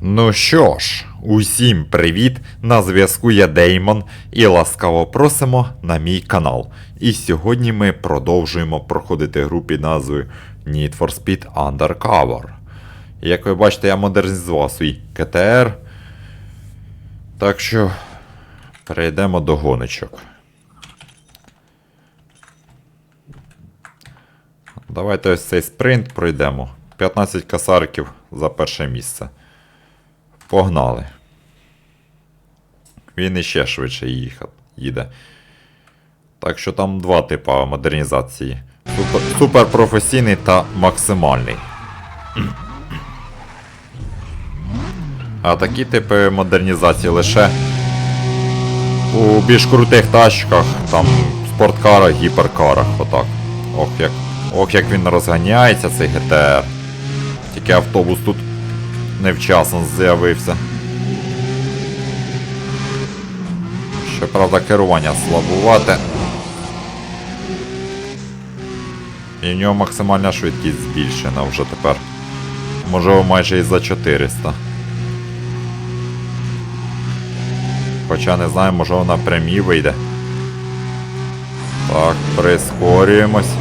Ну що ж, усім привіт! На зв'язку я Деймон і ласкаво просимо на мій канал. І сьогодні ми продовжуємо проходити гру під назвою Need for Speed Undercover. Як ви бачите, я модернізував свій КТР. Так що перейдемо до гоночок. Давайте ось цей спринт пройдемо. 15 касарків за перше місце. Погнали. Він іще швидше їхав, їде. Так що там два типи модернізації. Супер, суперпрофесійний та максимальний. А такі типи модернізації лише у більш крутих тачках, там спорткарах, гіперкарах. Отак. Ох, як, ох, як він розганяється, цей ГТР. Тільки автобус тут невчасно з'явився. Щоправда, керування слабувате. І в нього максимальна швидкість збільшена вже тепер. Можливо, майже і за 400. Хоча не знаю, може вона прямі вийде. Так, прискорюємось.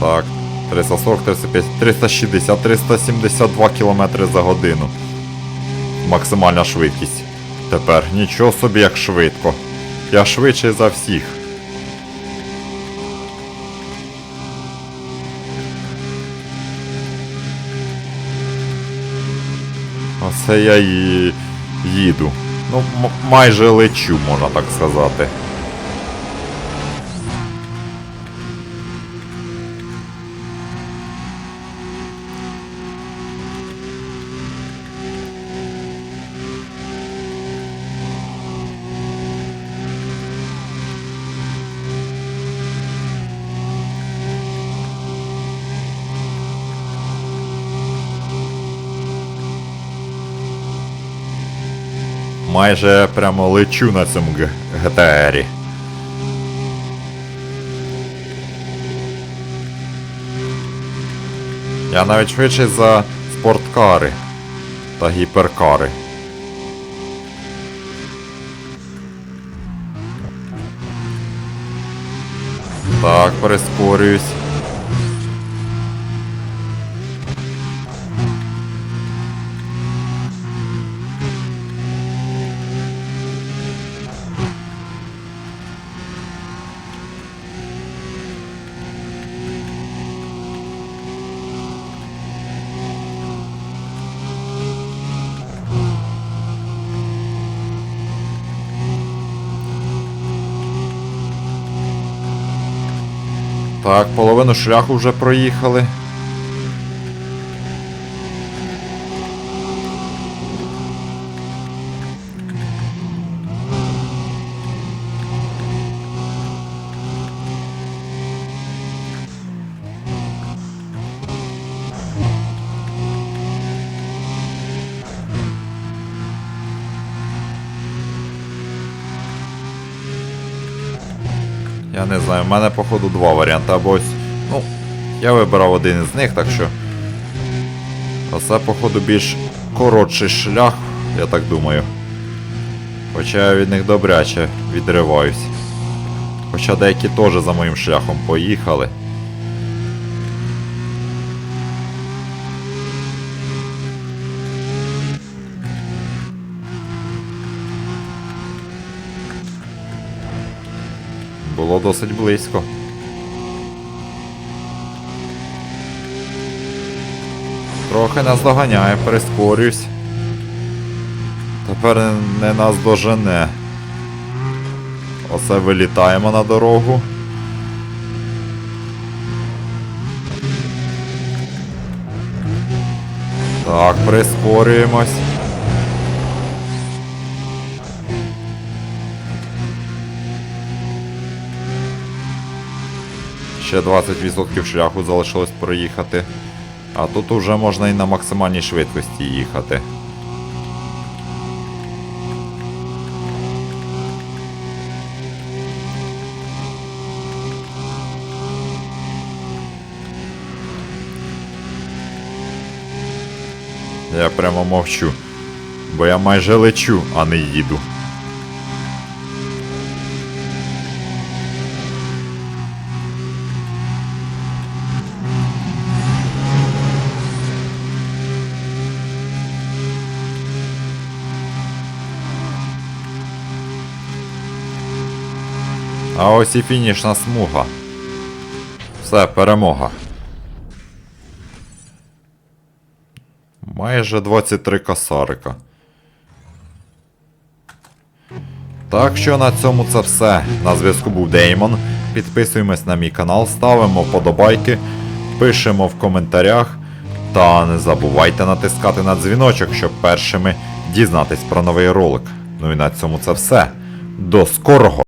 Так, 340, 350, 360, 372 км за годину. Максимальна швидкість. Тепер нічого собі як швидко. Я швидший за всіх. Оце я і їду. Ну, майже лечу, можна так сказати. Майже прямо лечу на цьому ГТРі. Я навіть швидший за спорткари та гіперкари. Так, прискорююсь. Так, половину шляху вже проїхали. Я не знаю, в мене походу два варіанти. Або ось. Ну, я вибирав один із них, так що. Оце, походу, більш коротший шлях, я так думаю. Хоча я від них добряче відриваюсь. Хоча деякі теж за моїм шляхом поїхали. Було досить близько. Трохи нас доганяє, прискорюсь. Тепер не нас дожене. Оце вилітаємо на дорогу. Так, прискорюємось. Ще 20% шляху залишилось проїхати. А тут уже можна і на максимальній швидкості їхати. Я прямо мовчу. Бо я майже лечу, а не їду. А ось і фінішна смуга. Все, перемога. Майже 23 косарика. Так що на цьому це все. На зв'язку був Деймон. Підписуємось на мій канал, ставимо вподобайки, пишемо в коментарях. Та не забувайте натискати на дзвіночок, щоб першими дізнатись про новий ролик. Ну і на цьому це все. До скорого!